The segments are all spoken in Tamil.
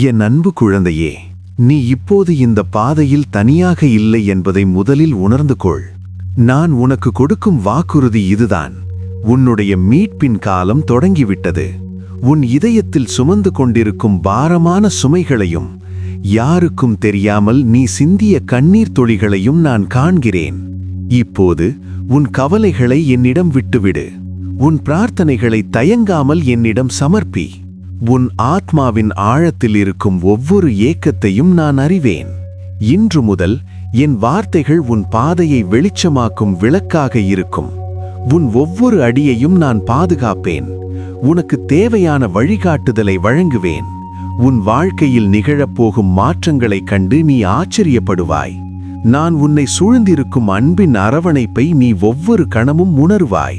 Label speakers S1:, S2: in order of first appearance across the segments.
S1: என் அன்பு குழந்தையே நீ இப்போது இந்த பாதையில் தனியாக இல்லை என்பதை முதலில் உணர்ந்து கொள். நான் உனக்கு கொடுக்கும் வாக்குறுதி இதுதான். உன்னுடைய மீட்பின் காலம் தொடங்கிவிட்டது. உன் இதயத்தில் சுமந்து கொண்டிருக்கும் பாரமான சுமைகளையும் யாருக்கும் தெரியாமல் நீ சிந்திய கண்ணீர் துளிகளையும் நான் காண்கிறேன். இப்போது உன் கவலைகளை என்னிடம் விட்டுவிடு. உன் பிரார்த்தனைகளை தயங்காமல் என்னிடம் சமர்ப்பி. உன் ஆத்மாவின் ஆழத்தில் இருக்கும் ஒவ்வொரு ஏக்கத்தையும் நான் அறிவேன். இன்று முதல் என் வார்த்தைகள் உன் பாதையை வெளிச்சமாக்கும் விளக்காக இருக்கும். உன் ஒவ்வொரு அடியையும் நான் பாதுகாப்பேன். உனக்கு தேவையான வழிகாட்டுதலை வழங்குவேன். உன் வாழ்க்கையில் நிகழப்போகும் மாற்றங்களைக் கண்டு நீ ஆச்சரியப்படுவாய். நான் உன்னை சூழ்ந்திருக்கும் அன்பின் அரவணைப்பை நீ ஒவ்வொரு கணமும் உணர்வாய்.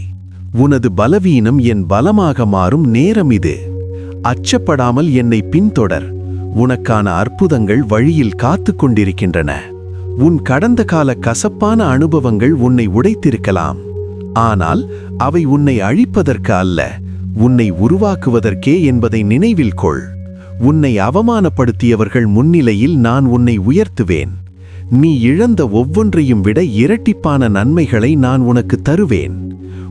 S1: உனது பலவீனம் என் பலமாக மாறும் நேரம் இது. அச்சப்படாமல் என்னை பின்தொடர். உனக்கான அற்புதங்கள் வழியில் காத்து கொண்டிருக்கின்றன. உன் கடந்த கால கசப்பான அனுபவங்கள் உன்னை உடைத்திருக்கலாம். ஆனால் அவை உன்னை அழிப்பதற்கு அல்ல உன்னை உருவாக்குவதற்கே என்பதை நினைவில் கொள். உன்னை அவமானப்படுத்தியவர்கள் முன்னிலையில் நான் உன்னை உயர்த்துவேன். நீ இழந்த ஒவ்வொன்றையும் விட இரட்டிப்பான நன்மைகளை நான் உனக்கு தருவேன்.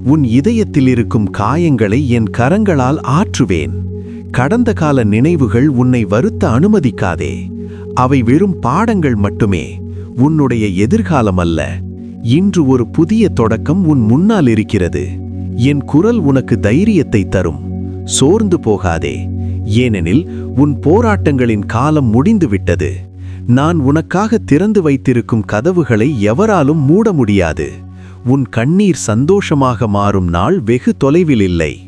S1: உன் இதயத்தில் இருக்கும் காயங்களை என் கரங்களால் ஆற்றுவேன். கடந்த கால நினைவுகள் உன்னை வருத்த அனுமதிக்காதே. அவை வெறும் பாடங்கள் மட்டுமே. உன்னுடைய எதிர்காலம் அல்ல. இன்று ஒரு புதிய தொடக்கம் உன் முன்னால் இருக்கிறது. என் குரல் உனக்கு தைரியத்தை தரும். சோர்ந்து போகாதே. ஏனெனில் உன் போராட்டங்களின் காலம் முடிந்துவிட்டது. நான் உனக்காக திறந்து வைத்திருக்கும் கதவுகளை எவராலும் மூட முடியாது. உன் கண்ணீர் சந்தோஷமாக மாறும் நாள் வெகு தொலைவில் இல்லை.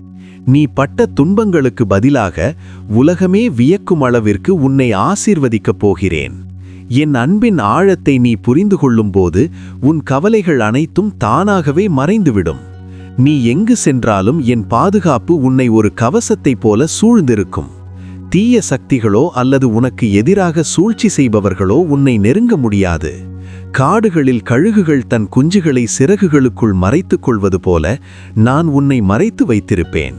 S1: நீ பட்ட துன்பங்களுக்கு பதிலாக உலகமே வியக்கும் அளவிற்கு உன்னை ஆசீர்வதிக்கப் போகிறேன். என் அன்பின் ஆழத்தை நீ புரிந்து கொள்ளும்போது உன் கவலைகள் அனைத்தும் தானாகவே மறைந்துவிடும். நீ எங்கு சென்றாலும் என் பாதுகாப்பு உன்னை ஒரு கவசத்தைப் போல சூழ்ந்திருக்கும். தீய சக்திகளோ அல்லது உனக்கு எதிராக சூழ்ச்சி செய்பவர்களோ உன்னை நெருங்க முடியாது. காடுகளில் கழுகுகள் தன் குஞ்சுகளை சிறகுகளுக்குள் மறைத்துக் கொள்வது போல நான் உன்னை மறைத்து வைத்திருப்பேன்.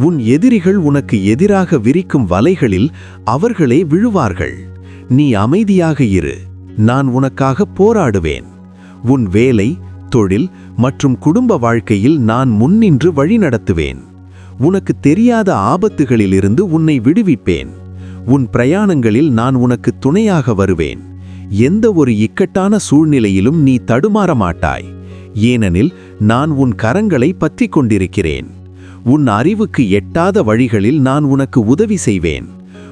S1: உன் எதிரிகள் உனக்கு எதிராக விரிக்கும் வலைகளில் அவர்களே விழுவார்கள். நீ அமைதியாக இரு. நான் உனக்காக போராடுவேன். உன் வேலை தொழில் மற்றும் குடும்ப வாழ்க்கையில் நான் முன்னின்று வழிநடத்துவேன். உனக்கு தெரியாத ஆபத்துகளிலிருந்து உன்னை விடுவிப்பேன். உன் பிரயாணங்களில் நான் உனக்கு துணையாக வருவேன். எந்த ஒரு இக்கட்டான சூழ்நிலையிலும் நீ தடுமாற மாட்டாய் ஏனெனில் நான் உன் கரங்களை பற்றிக் கொண்டிருக்கிறேன். உன் அறிவுக்கு எட்டாத வழிகளில் நான் உனக்கு உதவி செய்வேன்.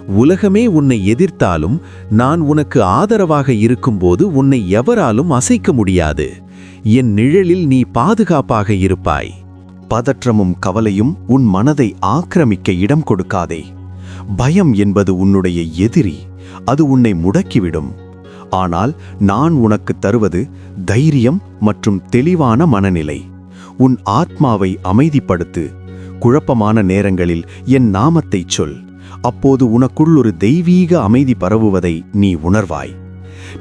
S1: உலகமே உன்னை எதிர்த்தாலும் நான் உனக்கு ஆதரவாக இருக்கும்போது உன்னை எவராலும் அசைக்க முடியாது. என் நிழலில் நீ பாதுகாப்பாக இருப்பாய். பதற்றமும் கவலையும் உன் மனதை ஆக்கிரமிக்க இடம் கொடுக்காதே. பயம் என்பது உன்னுடைய எதிரி. அது உன்னை முடக்கிவிடும். ஆனால் நான் உனக்கு தருவது தைரியம் மற்றும் தெளிவான மனநிலை. உன் ஆத்மாவை அமைதிப்படுத்து. குழப்பமான நேரங்களில் என் நாமத்தைச் சொல். அப்போது உனக்குள் ஒரு தெய்வீக அமைதி பரவுவதை நீ உணர்வாய்.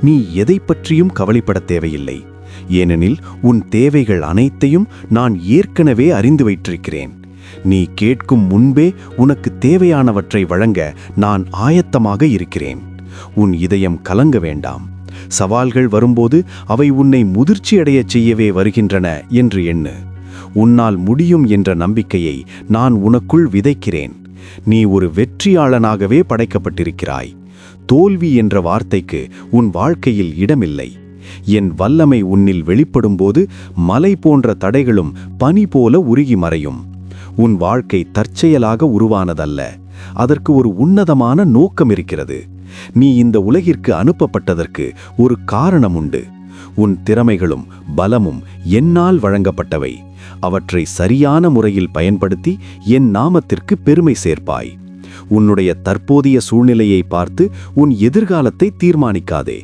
S1: நீ எதை பற்றியும் கவலைப்படத் தேவையில்லை. ஏனெனில் உன் தேவைகள் அனைத்தையும் நான் ஏற்கனவே அறிந்து வைத்திருக்கிறேன். நீ கேட்கும் முன்பே உனக்கு தேவையானவற்றை வழங்க நான் ஆயத்தமாக இருக்கிறேன். உன் இதயம் கலங்க வேண்டாம். சவால்கள் வரும்போது அவை உன்னை முதிர்ச்சியடையச் செய்யவே வருகின்றன என்று எண்ணு. உன்னால் முடியும் என்ற நம்பிக்கையை நான் உனக்குள் விதைக்கிறேன். நீ ஒரு வெற்றியாளனாகவே படைக்கப்பட்டிருக்கிறாய். தோல்வி என்ற வார்த்தைக்கு உன் வாழ்க்கையில் இடமில்லை. என் வல்லமை உன்னில் வெளிப்படும்போது மலை போன்ற தடைகளும் பனி போல உருகி மறையும். உன் வாழ்க்கை தற்செயலாக உருவானதல்ல. அதற்கு ஒரு உன்னதமான நோக்கம் இருக்கிறது. நீ இந்த உலகிற்கு அனுப்பப்பட்டதற்கு ஒரு காரணம் உண்டு உன் திறமைகளும் பலமும் என்னால் வழங்கப்பட்டவை. அவற்றை சரியான முறையில் பயன்படுத்தி என் நாமத்திற்கு பெருமை சேர்ப்பாய். உன்னுடைய தற்போதைய சூழ்நிலையை பார்த்து உன் எதிர்காலத்தை தீர்மானிக்காதே.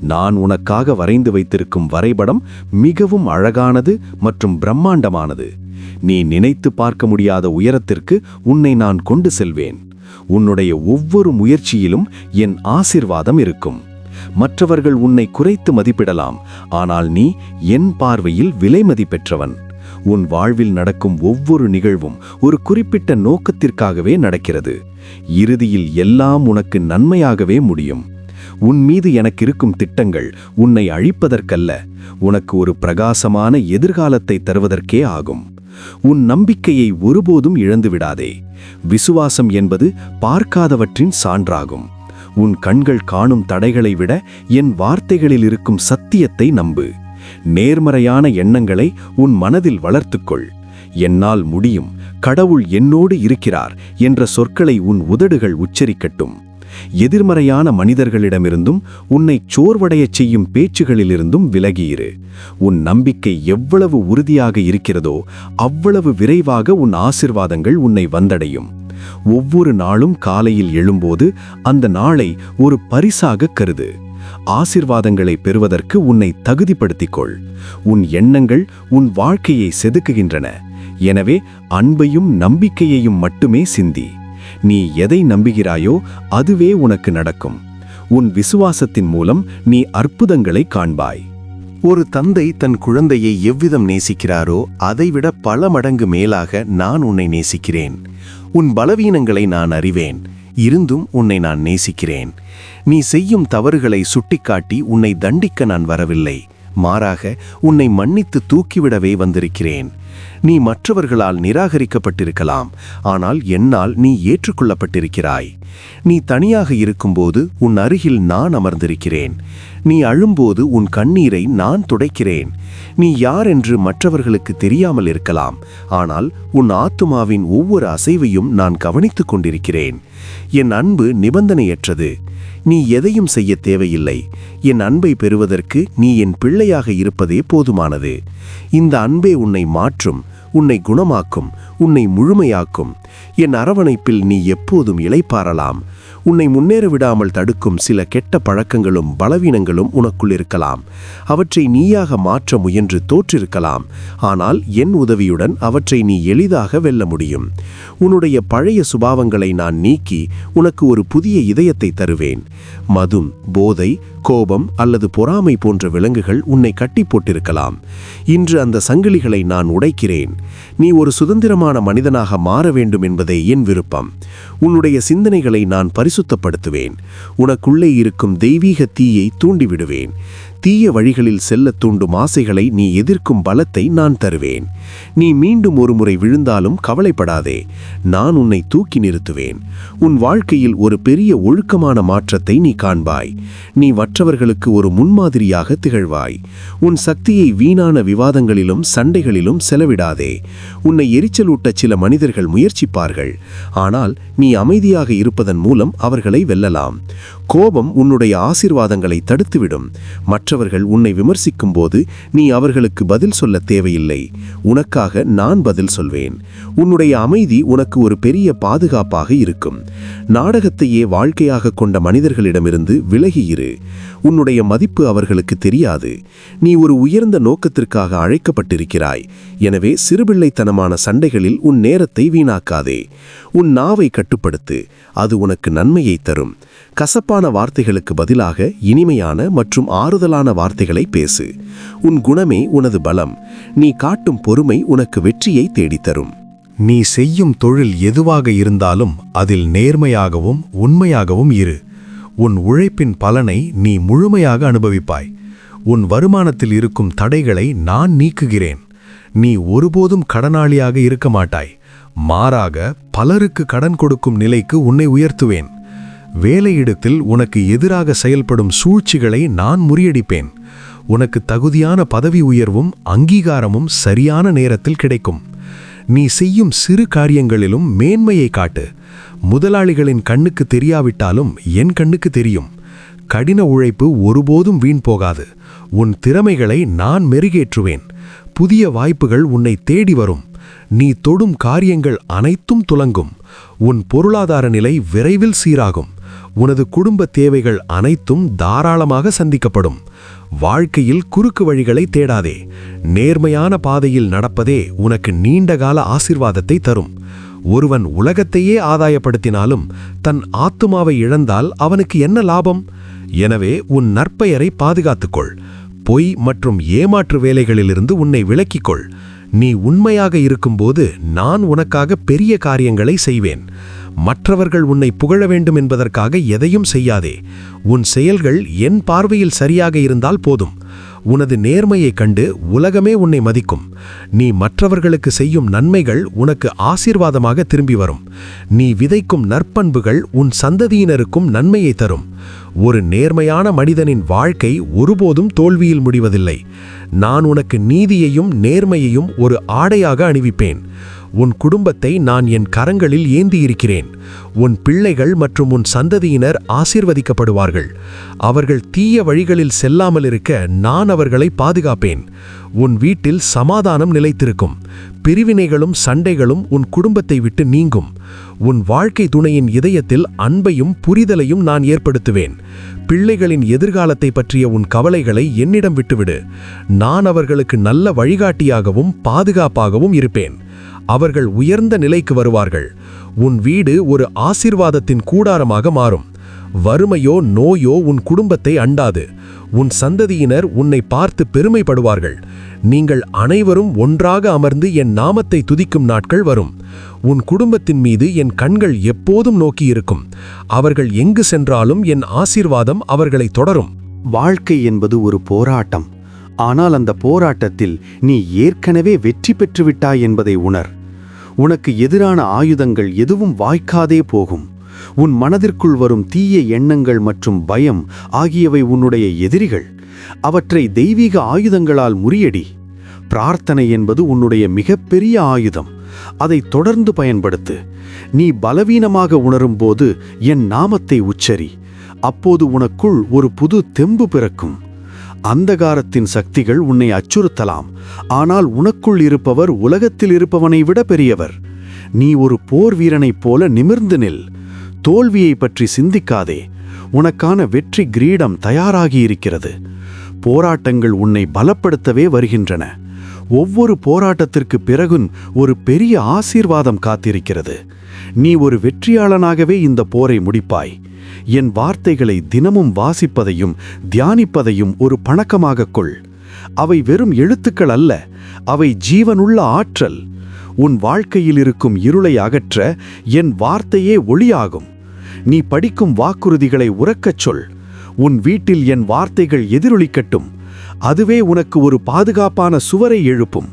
S1: நான் உனக்காக வரைந்து வைத்திருக்கும் வரைபடம் மிகவும் அழகானது மற்றும் பிரம்மாண்டமானது. நீ நினைத்து பார்க்க முடியாத உயரத்திற்கு உன்னை நான் கொண்டு செல்வேன். உன்னுடைய ஒவ்வொரு முயற்சியிலும் என் ஆசிர்வாதம் இருக்கும். மற்றவர்கள் உன்னை குறைத்து மதிப்பிடலாம். ஆனால் நீ என் பார்வையில் விலை மதிப்பெற்றவன்.
S2: உன் வாழ்வில் நடக்கும் ஒவ்வொரு நிகழ்வும் ஒரு குறிப்பிட்ட நோக்கத்திற்காகவே நடக்கிறது. இறுதியில் எல்லாம் உனக்கு நன்மையாகவே முடியும். உன் மீது எனக்கு இருக்கும் திட்டங்கள் உன்னை அழிப்பதற்கல்ல உனக்கு ஒரு பிரகாசமான எதிர்காலத்தை தருவதற்கே ஆகும். உன் நம்பிக்கையை ஒருபோதும் இழந்து விடாதே. விசுவாசம் என்பது பார்க்காதவற்றின் சான்றாகும். உன் கண்கள் காணும் தடைகளை விட என் வார்த்தைகளில் இருக்கும் சத்தியத்தை நம்பு. நேர்மறையான எண்ணங்களை உன் மனதில் வளர்த்துக்கொள். என்னால் முடியும். கடவுள் என்னோடு இருக்கிறார் என்ற சொற்களை உன் உதடுகள் உச்சரிக்கட்டும். எதிர்மறையான மனிதர்களிடமிருந்தும் உன்னை சோர்வடையச் செய்யும் பேச்சுகளிலிருந்தும் விலகியிரு. உன் நம்பிக்கை எவ்வளவு உறுதியாக இருக்கிறதோ அவ்வளவு விரைவாக உன் ஆசிர்வாதங்கள் உன்னை வந்தடையும். ஒவ்வொரு நாளும் காலையில் எழும்போது அந்த நாளை ஒரு பரிசாக கருது. ஆசிர்வாதங்களை பெறுவதற்கு உன்னை தகுதிப்படுத்திக்கொள். உன் எண்ணங்கள் உன் வாழ்க்கையை செதுக்குகின்றன. எனவே அன்பையும் நம்பிக்கையையும் மட்டுமே சிந்தி. நீ எதை நம்புகிறாயோ அதுவே உனக்கு நடக்கும். உன் விசுவாசத்தின் மூலம் நீ அற்புதங்களை காண்பாய்.
S1: ஒரு தந்தை தன் குழந்தையை எவ்விதம் நேசிக்கிறாரோ அதைவிட பல மடங்கு மேலாக நான் உன்னை நேசிக்கிறேன். உன் பலவீனங்களை நான் அறிவேன். இருந்தும் உன்னை நான் நேசிக்கிறேன். நீ செய்யும் தவறுகளை சுட்டிக்காட்டி உன்னை தண்டிக்க நான் வரவில்லை. மாறாக உன்னை மன்னித்து தூக்கிவிடவே வந்திருக்கிறேன். நீ மற்றவர்களால் நிராகரிக்கப்பட்டிருக்கலாம் ஆனால் என்னால் நீ ஏற்றுக்கொள்ளப்பட்டிருக்கிறாய். நீ தனியாக இருக்கும்போது உன் அருகில் நான் அமர்ந்திருக்கிறேன். நீ அழும்போது உன் கண்ணீரை நான் துடைக்கிறேன். நீ யார் என்று மற்றவர்களுக்கு தெரியாமல் இருக்கலாம் ஆனால் உன் ஆத்துமாவின் ஒவ்வொரு அசைவையும் நான் கவனித்துக் கொண்டிருக்கிறேன். என் அன்பு நிபந்தனையற்றது. நீ எதையும் செய்ய தேவையில்லை. என் அன்பை பெறுவதற்கு நீ என் பிள்ளையாக இருப்பதே போதுமானது. இந்த அன்பே உன்னை மாற்றும் உன்னை குணமாக்கும் உன்னை முழுமையாக்கும். என் அரவணைப்பில் நீ எப்போதும் இளைப்பாறலாம். உன்னை முன்னேற விடாமல் தடுக்கும் சில கெட்ட பழக்கங்களும் பலவீனங்களும் உனக்குள் இருக்கலாம். அவற்றை நீயாக மாற்ற முயன்று தோற்றிருக்கலாம். ஆனால் என் உதவியுடன் அவற்றை நீ எளிதாக வெல்ல முடியும். உன்னுடைய பழைய சுபாவங்களை நான் நீக்கி உனக்கு ஒரு புதிய இதயத்தை தருவேன். மதும் போதை கோபம் அல்லது பொறாமை போன்ற விலங்குகள் உன்னை கட்டி போட்டிருக்கலாம். இன்று அந்த சங்கிலிகளை நான் உடைக்கிறேன். நீ ஒரு சுதந்திரமான மனிதனாக மாற வேண்டும் என்பதே என் விருப்பம். உன்னுடைய சிந்தனைகளை நான் பரிசுத்தப்படுத்துவேன். உனக்குள்ளே இருக்கும் தெய்வீக தீயை தூண்டிவிடுவேன். தீய வழிகளில் செல்ல தூண்டும் ஆசைகளை நீ எதிர்க்கும் பலத்தை நான் தருவேன். நீ மீண்டும் ஒருமுறை விழுந்தாலும் கவலைப்படாதே. நான் உன்னை தூக்கி நிறுத்துவேன். உன் வாழ்க்கையில் ஒரு பெரிய ஒழுக்கமான மாற்றத்தை நீ காண்பாய். நீ மற்றவர்களுக்கு ஒரு முன்மாதிரியாக திகழ்வாய். உன் சக்தியை வீணான விவாதங்களிலும் சண்டைகளிலும் செலவிடாதே. உன்னை எரிச்சலூட்ட சில மனிதர்கள் முயற்சிப்பார்கள். ஆனால் நீ அமைதியாக இருப்பதன் மூலம் அவர்களை வெல்லலாம். கோபம் உன்னுடைய ஆசிர்வாதங்களை தடுத்துவிடும். மற்றவர்கள் உன்னை விமர்சிக்கும் போது நீ அவர்களுக்கு பதில் சொல்ல தேவையில்லை. உனக்காக நான் பதில் சொல்வேன். உன்னுடைய அமைதி உனக்கு ஒரு பெரிய பாதுகாப்பாக இருக்கும். நாடகத்தையே வாழ்க்கையாக கொண்ட மனிதர்களிடமிருந்து விலகி இரு. உன்னுடைய மதிப்பு அவர்களுக்கு தெரியாது. நீ ஒரு உயர்ந்த நோக்கத்திற்காக அழைக்கப்பட்டிருக்கிறாய். எனவே சிறுபிள்ளைத்தனமான சண்டைகளில் உன் நேரத்தை வீணாக்காதே. உன் நாவை கட்டுப்படுத்து. அது உனக்கு நன்மையை தரும். கசப்பான வார்த்தைகளுக்கு பதிலாக இனிமையான மற்றும் ஆறுதலான வார்த்தைகளை பேசு. உன் குணமே உனது பலம். நீ காட்டும் பொறுமை உனக்கு வெற்றியை தேடித்தரும்.
S3: நீ செய்யும் தொழில் எதுவாக இருந்தாலும் அதில் நேர்மையாகவும் உண்மையாகவும் இரு. உன் உழைப்பின் பலனை நீ முழுமையாக அனுபவிப்பாய். உன் வருமானத்தில் இருக்கும் தடைகளை நான் நீக்குகிறேன். நீ ஒருபோதும் கடனாளியாக இருக்க மாட்டாய். மாறாக பலருக்கு கடன் கொடுக்கும் நிலைக்கு உன்னை உயர்த்துவேன். வேலையிடத்தில் உனக்கு எதிராக செயல்படும் சூழ்ச்சிகளை நான் முறியடிப்பேன். உனக்கு தகுதியான பதவி உயர்வும் அங்கீகாரமும் சரியான நேரத்தில் கிடைக்கும். நீ செய்யும் சிறு காரியங்களிலும் மேன்மையை காட்டு. முதலாளிகளின் கண்ணுக்கு தெரியாவிட்டாலும் என் கண்ணுக்கு தெரியும். கடின உழைப்பு ஒருபோதும் வீண் போகாது. உன் திறமைகளை நான் மெருகேற்றுவேன். புதிய வாய்ப்புகள் உன்னை தேடி வரும். நீ தொடும் காரியங்கள் அனைத்தும் துலங்கும் உன் பொருளாதார நிலை விரைவில் சீராகும். உனது குடும்ப தேவைகள் அனைத்தும் தாராளமாக சந்திக்கப்படும். வாழ்க்கையில் குறுக்கு வழிகளை தேடாதே. நேர்மையான பாதையில் நடப்பதே உனக்கு நீண்டகால ஆசிர்வாதத்தை தரும். ஒருவன் உலகத்தையே ஆதாயப்படுத்தினாலும் தன் ஆத்துமாவை இழந்தால் அவனுக்கு என்ன லாபம்? எனவே உன் நற்பெயரை பாதுகாத்துக்கொள். பொய் மற்றும் ஏமாற்று வேலைகளிலிருந்து உன்னை விலக்கிக்கொள். நீ உண்மையாக இருக்கும்போது நான் உனக்காக பெரிய காரியங்களை செய்வேன். மற்றவர்கள் உன்னை புகழ வேண்டும் என்பதற்காக எதையும் செய்யாதே. உன் செயல்கள் என் பார்வையில் சரியாக இருந்தால் போதும். உனது நேர்மையைக் கண்டு உலகமே உன்னை மதிக்கும். நீ மற்றவர்களுக்கு செய்யும் நன்மைகள் உனக்கு ஆசீர்வாதமாக திரும்பி வரும். நீ விதைக்கும் நற்பண்புகள் உன் சந்ததியினருக்கும் நன்மையை தரும். ஒரு நேர்மையான மனிதனின் வாழ்க்கை ஒருபோதும் தோல்வியில் முடிவதில்லை. நான் உனக்கு நீதியையும் நேர்மையையும் ஒரு ஆடையாக அணிவிப்பேன். உன் குடும்பத்தை நான் என் கரங்களில் ஏந்தியிருக்கிறேன். உன் பிள்ளைகள் மற்றும் உன் சந்ததியினர் ஆசிர்வதிக்கப்படுவார்கள். அவர்கள் தீய வழிகளில் செல்லாமல் இருக்க நான் அவர்களை பாதுகாப்பேன். உன் வீட்டில் சமாதானம் நிலைத்திருக்கும். பிரிவினைகளும் சண்டைகளும் உன் குடும்பத்தை விட்டு நீங்கும். உன் வாழ்க்கை துணையின் இதயத்தில் அன்பையும் புரிதலையும் நான் ஏற்படுத்துவேன். பிள்ளைகளின் எதிர்காலத்தை பற்றிய உன் கவலைகளை என்னிடம் விட்டுவிடு. நான் அவர்களுக்கு நல்ல வழிகாட்டியாகவும் பாதுகாப்பாகவும் இருப்பேன். அவர்கள் உயர்ந்த நிலைக்கு வருவார்கள். உன் வீடு ஒரு ஆசிர்வாதத்தின் கூடாரமாக மாறும். வறுமையோ நோயோ உன் குடும்பத்தை அண்டாது. உன் சந்ததியினர் உன்னை பார்த்து பெருமைப்படுவார்கள். நீங்கள் அனைவரும் ஒன்றாக அமர்ந்து என் நாமத்தை துதிக்கும் நாட்கள் வரும். உன் குடும்பத்தின் மீது என் கண்கள் எப்போதும் நோக்கியிருக்கும். அவர்கள் எங்கு சென்றாலும் என் ஆசீர்வாதம் அவர்களை தொடரும்.
S1: வாழ்க்கை என்பது ஒரு போராட்டம். ஆனால் அந்த போராட்டத்தில் நீ ஏற்கனவே வெற்றி பெற்றுவிட்டாய் என்பதை உணர். உனக்கு எதிரான ஆயுதங்கள் எதுவும் வாய்க்காதே போகும். உன் மனதிற்குள் வரும் தீய எண்ணங்கள் மற்றும் பயம் ஆகியவை உன்னுடைய எதிரிகள். அவற்றை தெய்வீக ஆயுதங்களால் முறியடி. பிரார்த்தனை என்பது உன்னுடைய மிகப்பெரிய ஆயுதம். அதை தொடர்ந்து பயன்படுத்து. நீ பலவீனமாக உணரும்போது என் நாமத்தை உச்சரி. அப்போது உனக்குள் ஒரு புது தெம்பு பிறக்கும். அந்தகாரத்தின் சக்திகள் உன்னை அச்சுறுத்தலாம். ஆனால் உனக்குள் இருப்பவர் உலகத்தில் இருப்பவனை விட பெரியவர். நீ ஒரு போர் வீரனைப் போல நிமிர்ந்து நில். தோல்வியை பற்றி சிந்திக்காதே. உனக்கான வெற்றி கிரீடம் தயாராகி இருக்கிறது போராட்டங்கள் உன்னை பலப்படுத்தவே வருகின்றன. ஒவ்வொரு போராட்டத்திற்கு பிறகும் ஒரு பெரிய ஆசீர்வாதம் காத்திருக்கிறது. நீ ஒரு வெற்றியாளனாகவே இந்த போரை முடிப்பாய். என் வார்த்தைகளை தினமும் வாசிப்பதையும் தியானிப்பதையும் ஒரு பணக்கமாகக் கொள். அவை வெறும் எழுத்துக்கள் அல்ல அவை ஜீவனுள்ள ஆற்றல். உன் வாழ்க்கையில் இருக்கும் இருளை அகற்ற என் வார்த்தையே ஒளியாகும். நீ படிக்கும் வாக்குறுதிகளை உறக்கச் சொல். உன் வீட்டில் என் வார்த்தைகள் எதிரொலிக்கட்டும். அதுவே உனக்கு ஒரு பாதுகாப்பான சுவரை எழுப்பும்.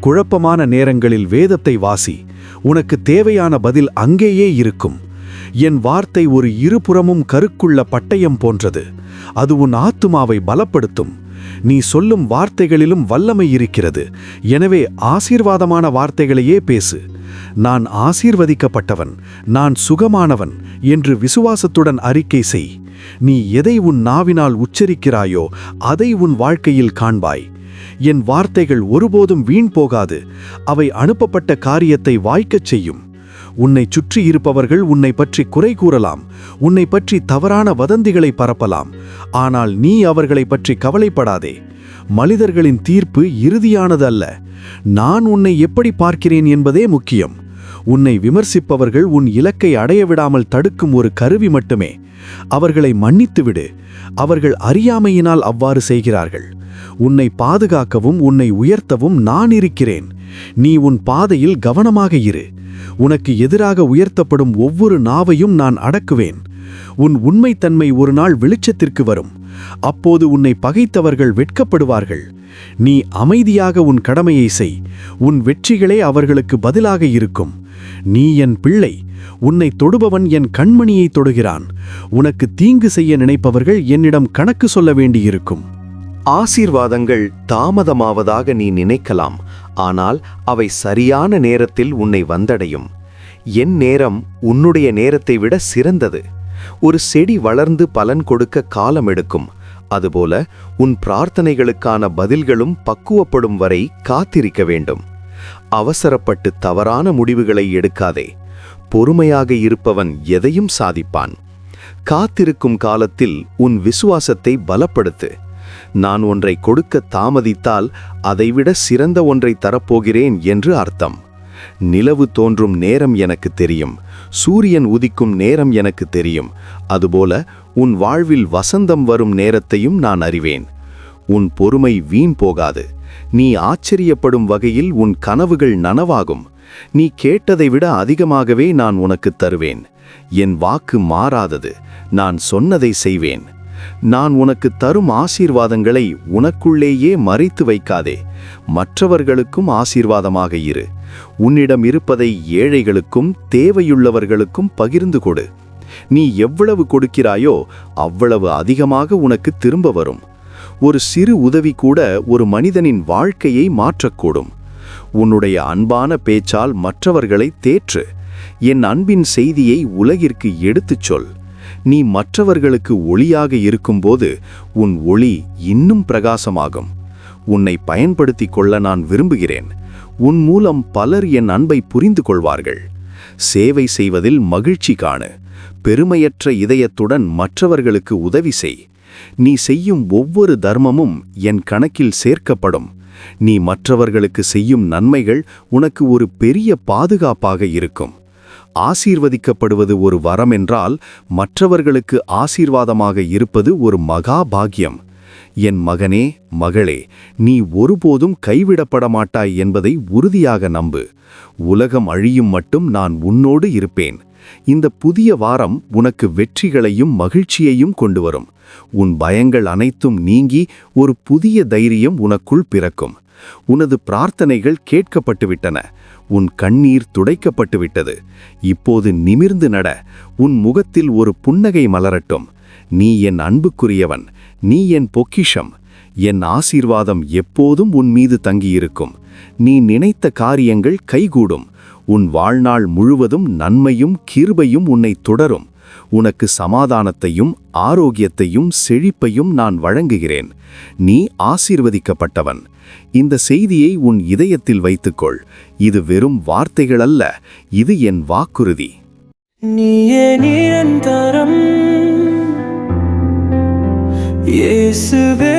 S1: குழப்பமான நேரங்களில் வேதத்தை வாசி. உனக்கு தேவையான பதில் அங்கேயே இருக்கும். என் வார்த்தை ஒரு இருபுறமும் கருக்குள்ள பட்டயம் போன்றது. அது உன் ஆத்துமாவை பலப்படுத்தும். நீ சொல்லும் வார்த்தைகளிலும் வல்லமை இருக்கிறது. எனவே ஆசீர்வாதமான வார்த்தைகளையே பேசு. நான் ஆசீர்வதிக்கப்பட்டவன். நான் சுகமானவன் என்று விசுவாசத்துடன் அறிக்கை செய். நீ எதை உன் நாவினால் உச்சரிக்கிறாயோ அதை உன் வாழ்க்கையில் காண்பாய். என் வார்த்தைகள் ஒருபோதும் வீண் போகாது. அவை அனுப்பப்பட்ட காரியத்தை வாய்க்கச் செய்யும். உன்னை சுற்றி இருப்பவர்கள் உன்னை பற்றி குறை கூறலாம். உன்னை பற்றி தவறான வதந்திகளை பரப்பலாம். ஆனால் நீ அவர்களை பற்றி கவலைப்படாதே. மனிதர்களின் தீர்ப்பு இறுதியானது அல்ல நான் உன்னை எப்படி பார்க்கிறேன் என்பதே முக்கியம். உன்னை விமர்சிப்பவர்கள் உன் இலக்கை அடைய விடாமல் தடுக்கும் ஒரு கருவி மட்டுமே. அவர்களை மன்னித்துவிடு அவர்கள் அறியாமையினால் அவ்வாறு செய்கிறார்கள். உன்னை பாதுகாக்கவும் உன்னை உயர்த்தவும் நான் இருக்கிறேன். நீ உன் பாதையில் கவனமாக இரு. உனக்கு எதிராக உயர்த்தப்படும் ஒவ்வொரு நாவையும் நான் அடக்குவேன். உன் உண்மைத்தன்மை ஒரு நாள் வெளிச்சத்திற்கு வரும். அப்போது உன்னை பகைத்தவர்கள் வெட்கப்படுவார்கள். நீ அமைதியாக உன் கடமையை செய். உன் வெற்றிகளே அவர்களுக்கு பதிலாக இருக்கும். நீ என் பிள்ளை. உன்னை தொடுபவன் என் கண்மணியை தொடுகிறான். உனக்கு தீங்கு செய்ய நினைப்பவர்கள் என்னிடம் கணக்கு சொல்ல வேண்டியிருக்கும்.
S2: ஆசீர்வாதங்கள் தாமதமாவதாக நீ நினைக்கலாம். ஆனால் அவை சரியான நேரத்தில் உன்னை வந்தடையும். என் நேரம் உன்னுடைய நேரத்தை விட சிறந்தது. ஒரு செடி வளர்ந்து பலன் கொடுக்க காலம் எடுக்கும். அதுபோல உன் பிரார்த்தனைகளுக்கான பதில்களும் பக்குவப்படும் வரை காத்திருக்க வேண்டும். அவசரப்பட்டு தவறான முடிவுகளை எடுக்காதே. பொறுமையாக இருப்பவன் எதையும் சாதிப்பான். காத்திருக்கும் காலத்தில் உன் விசுவாசத்தை பலப்படுத்து. நான் ஒன்றை கொடுக்க தாமதித்தால் அதைவிட சிறந்த ஒன்றை தரப்போகிறேன் என்று அர்த்தம். நிலவு தோன்றும் நேரம் எனக்கு தெரியும். சூரியன் உதிக்கும் நேரம் எனக்கு தெரியும். அதுபோல உன் வாழ்வில் வசந்தம் வரும் நேரத்தையும் நான் அறிவேன். உன் பொறுமை வீண் போகாது.
S1: நீ ஆச்சரியப்படும் வகையில் உன் கனவுகள் நனவாகும். நீ கேட்டதை விட அதிகமாகவே நான் உனக்குத் தருவேன். என் வாக்கு மாறாதது. நான் சொன்னதை செய்வேன். நான் உனக்கு தரும் ஆசீர்வாதங்களை உனக்குள்ளேயே மறைத்து வைக்காதே. மற்றவர்களுக்கும் ஆசீர்வாதமாக இரு. உன்னிடம் இருப்பதை ஏழைகளுக்கும் தேவையுள்ளவர்களுக்கும் பகிர்ந்து கொடு. நீ எவ்வளவு கொடுக்கிறாயோ அவ்வளவு அதிகமாக உனக்கு திரும்ப வரும். ஒரு சிறு உதவி கூட ஒரு மனிதனின் வாழ்க்கையை மாற்றக்கூடும். உன்னுடைய அன்பான பேச்சால் மற்றவர்களை தேற்று. என் அன்பின் செய்தியை உலகிற்கு எடுத்துச் சொல். நீ மற்றவர்களுக்கு ஒளியாக இருக்கும்போது உன் ஒளி இன்னும் பிரகாசமாகும். உன்னை பயன்படுத்திக் கொள்ள நான் விரும்புகிறேன். உன் மூலம் பலர் என் அன்பை புரிந்து கொள்வார்கள். சேவை செய்வதில் மகிழ்ச்சி காணு. பெருமையற்ற இதயத்துடன் மற்றவர்களுக்கு உதவி செய். நீ செய்யும் ஒவ்வொரு தர்மமும் என் கணக்கில் சேர்க்கப்படும். நீ மற்றவர்களுக்கு செய்யும் நன்மைகள் உனக்கு ஒரு பெரிய பாதுகாப்பாக இருக்கும். ஆசீர்வதிக்கப்படுவது ஒரு வரம் என்றால் மற்றவர்களுக்கு ஆசீர்வாதமாக இருப்பது ஒரு மகா பாக்கியம். என் மகனே மகளே நீ ஒருபோதும் கைவிடப்பட மாட்டாய் என்பதை உறுதியாக நம்பு. உலகம் அழியும் மட்டும் நான் உன்னோடு இருப்பேன். இந்த புதிய வாரம் உனக்கு வெற்றிகளையும் மகிழ்ச்சியையும் கொண்டு வரும். உன் பயங்கள் அனைத்தும் நீங்கி ஒரு புதிய தைரியம் உனக்குள் பிறக்கும். உனது பிரார்த்தனைகள் கேட்கப்பட்டுவிட்டன. உன் கண்ணீர் துடைக்கப்பட்டு விட்டது இப்போது நிமிர்ந்து நட. உன் முகத்தில் ஒரு புன்னகை மலரட்டும். நீ என் அன்புக்குரியவன். நீ என் பொக்கிஷம். என் ஆசீர்வாதம் எப்போதும் உன் மீது தங்கியிருக்கும். நீ நினைத்த காரியங்கள் கைகூடும். உன் வாழ்நாள் முழுவதும் நன்மையும் கிருபையும் உன்னை தொடரும். உனக்கு சமாதானத்தையும் ஆரோக்கியத்தையும் செழிப்பையும் நான் வழங்குகிறேன். நீ ஆசீர்வதிக்கப்பட்டவன். இந்த செய்தியை உன் இதயத்தில் வைத்துக்கொள். இது வெறும் வார்த்தைகள் அல்ல இது என் வாக்குறுதி.
S4: நீயே நிரந்தரம். இயேசுவே